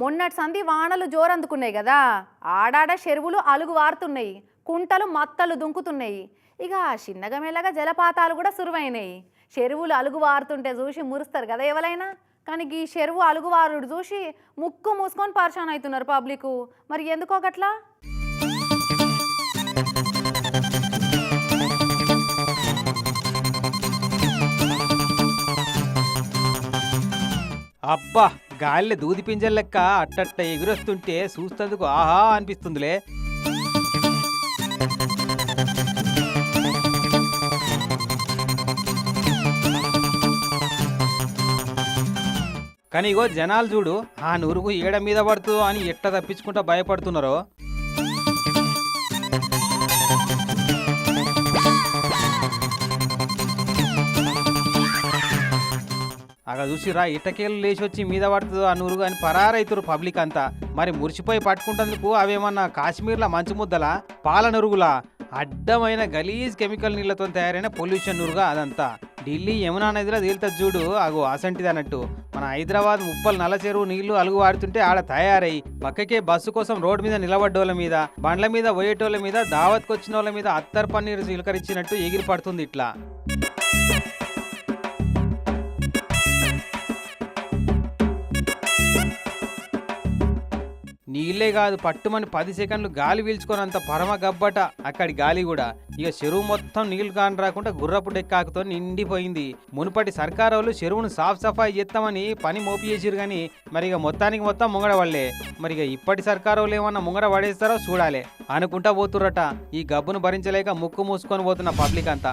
మొన్నటి సంధి వానలు జోరందుకున్నాయి కదా. ఆడాడ చెరువులు అలుగు వారుతున్నాయి కుంటలు మత్తలు దుంకుతున్నాయి. ఇక చిన్నగా మెల్లగా జలపాతాలు కూడా సురువైనాయి. చెరువులు అలుగు వారుతుంటే చూసి మురుస్తారు కదా ఎవరైనా. కానీ ఈ చెరువు అలుగువారుడు చూసి ముక్కు మూసుకొని పరిశాన్ అవుతున్నారు పబ్లిక్. మరి ఎందుకో గట్లా అబ్బా! గాలిలో దూది పింజల లెక్క అట్టట్ట ఎగురొస్తుంటే చూస్తందుకు ఆహా అనిపిస్తుందిలే. కానీ ఇగో జనాలు చూడు ఆ నురుగు ఏడ మీద పడుతుందో అని ఎట్ట తప్పించుకుంటా భయపడుతున్నారో. అక్కడ చూసిరా ఇటకేళ్ళు లేచి వచ్చి మీద పడుతుందో ఆ అని పరారైతురు పబ్లిక్ అంతా. మరి మురిసిపోయి పట్టుకుంటందుకు అవేమన్నా కాశ్మీర్ల మంచు ముద్దలా పాల నురుగులా? అడ్డమైన గలీజ్ కెమికల్ నీళ్ళతో తయారైన పొల్యూషన్ నురుగా అదంతా. ఢిల్లీ యమునా నదిలో తేలుతుంది చూడు అగో అసంటిది అన్నట్టు. మన హైదరాబాద్ ముప్పల్ నల్ల చెరువు నీళ్ళు అలుగు వాడుతుంటే ఆడ తయారై పక్కకే బస్సు కోసం రోడ్డు మీద నిలబడ్డోళ్ళ మీద బండ్ల మీద పోయేటోళ్ళ మీద దావత్కొచ్చిన వాళ్ళ మీద అత్తర్ పన్నీరు చిలకరించినట్టు ఎగిరి పడుతుంది ఇట్లా. నీళ్ళే కాదు పట్టుమని పది సెకండ్లు గాలి పీల్చుకోనంత పరమ గబ్బట. అక్కడి గాలి కూడా ఇక చెరువు మొత్తం నీళ్ళు కాని రాకుండా గుర్రపు డెక్కాకుతో నిండిపోయింది. మునుపటి సర్కారోళ్ళు చెరువును సాఫ్ సఫాయి చేస్తామని పని మోపి చేసిరు కానీ మరి ఇక మొత్తానికి మొత్తం ముంగడ పడలే. మరి ఇక ఇప్పటి సర్కారోళ్ళు ఏమన్నా ముంగడ పడేస్తారో చూడాలి అనుకుంటా పోతుర్రట. ఈ గబ్బును భరించలేక ముక్కు మూసుకొని పోతున్న పబ్లిక్ అంతా.